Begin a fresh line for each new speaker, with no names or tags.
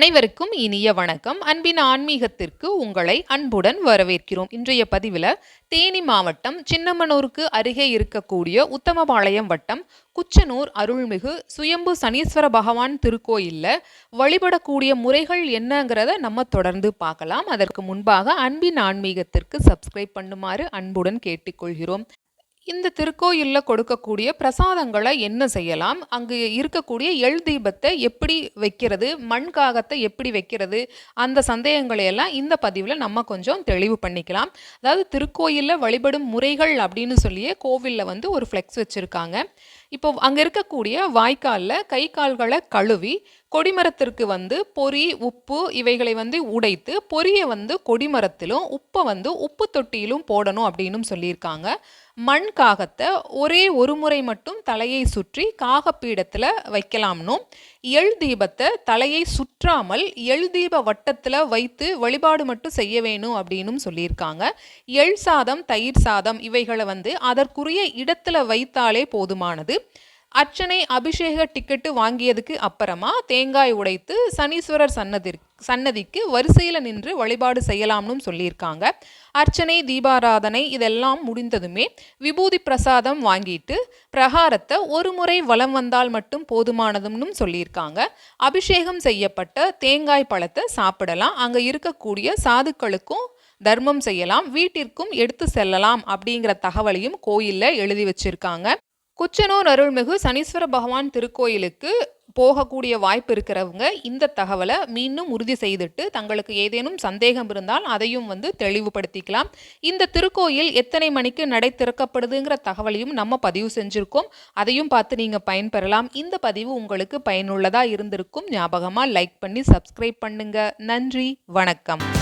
அனைவருக்கும் இனிய வணக்கம். அன்பின் ஆன்மீகத்திற்கு உங்களை அன்புடன் வரவேற்கிறோம். இன்றைய பதிவில் தேனி மாவட்டம் சின்னமனூருக்கு அருகே இருக்கக்கூடிய உத்தமபாளையம் வட்டம் குச்சனூர் அருள்மிகு சுயம்பு சனீஸ்வர பகவான் திருக்கோயிலில் வழிபடக்கூடிய முறைகள் என்னங்கிறத நம்ம தொடர்ந்து பார்க்கலாம். அதற்கு முன்பாக அன்பின் ஆன்மீகத்திற்கு சப்ஸ்கிரைப் பண்ணுமாறு அன்புடன் கேட்டுக்கொள்கிறோம். இந்த திருக்கோயிலில் கொடுக்கக்கூடிய பிரசாதங்களை என்ன செய்யலாம்? அங்கு இருக்கக்கூடிய எள் தீபத்தை எப்படி வைக்கிறது? மண் காகத்தை எப்படி வைக்கிறது? அந்த சந்தேகங்களையெல்லாம் இந்த பதிவில் நம்ம கொஞ்சம் தெளிவு பண்ணிக்கலாம். அதாவது திருக்கோயிலில் வழிபடும் முறைகள் அப்படின்னு சொல்லியே கோவிலில் வந்து ஒரு ஃப்ளெக்ஸ் வச்சுருக்காங்க. இப்போ அங்கே இருக்கக்கூடிய வாய்க்காலில் கை கால்களை கழுவி கொடிமரத்திற்கு வந்து பொறி உப்பு இவைகளை வந்து உடைத்து பொரியை வந்து கொடிமரத்திலும் உப்பை வந்து உப்பு தொட்டியிலும் போடணும் அப்படின்னு சொல்லியிருக்காங்க. மண் காகத்தை ஒரே ஒரு முறை மட்டும் தலையை சுற்றி காகப்பீடத்தில் வைக்கலாம்னும் எள் தீபத்தை தலையை சுற்றாமல் எள் தீப வட்டத்தில் வைத்து வழிபாடு மட்டும் செய்ய வேணும் அப்படின்னும் சொல்லியிருக்காங்க. எள் சாதம் தயிர் சாதம் இவைகளை வந்து அதற்குரிய இடத்துல வைத்தாலே போதுமானது. அர்ச்சனை அபிஷேக டிக்கெட்டு வாங்கியதுக்கு அப்புறமா தேங்காய் உடைத்து சனீஸ்வரர் சன்னதி சன்னதிக்கு வரிசையில் நின்று வழிபாடு செய்யலாம்னு சொல்லியிருக்காங்க. அர்ச்சனை தீபாராதனை இதெல்லாம் முடிந்ததுமே விபூதி பிரசாதம் வாங்கிட்டு பிரகாரத்தை ஒரு முறை வலம் வந்தால் மட்டும் போதுமானதும்னு சொல்லியிருக்காங்க. அபிஷேகம் செய்யப்பட்ட தேங்காய் பழத்தை சாப்பிடலாம். அங்கே இருக்கக்கூடிய சாதுக்களுக்கும் தர்மம் செய்யலாம். வீட்டிற்கும் எடுத்து செல்லலாம் அப்படிங்கிற தகவலையும் கோயிலில் எழுதி வச்சிருக்காங்க. குச்சனூர் அருள்மிகு சனீஸ்வர பகவான் திருக்கோயிலுக்கு போகக்கூடிய வாய்ப்பு இருக்கிறவங்க இந்த தகவலை மீண்டும் உறுதி செய்துட்டு தங்களுக்கு ஏதேனும் சந்தேகம் இருந்தால் அதையும் வந்து தெளிவுபடுத்திக்கலாம். இந்த திருக்கோயில் எத்தனை மணிக்கு நடை திறக்கப்படுதுங்கிற தகவலையும் நம்ம பதிவு செஞ்சுருக்கோம். அதையும் பார்த்து நீங்கள் பயன்பெறலாம். இந்த பதிவு உங்களுக்கு பயனுள்ளதாக இருந்திருக்கும். ஞாபகமாக லைக் பண்ணி சப்ஸ்கிரைப் பண்ணுங்கள் நன்றி. வணக்கம்.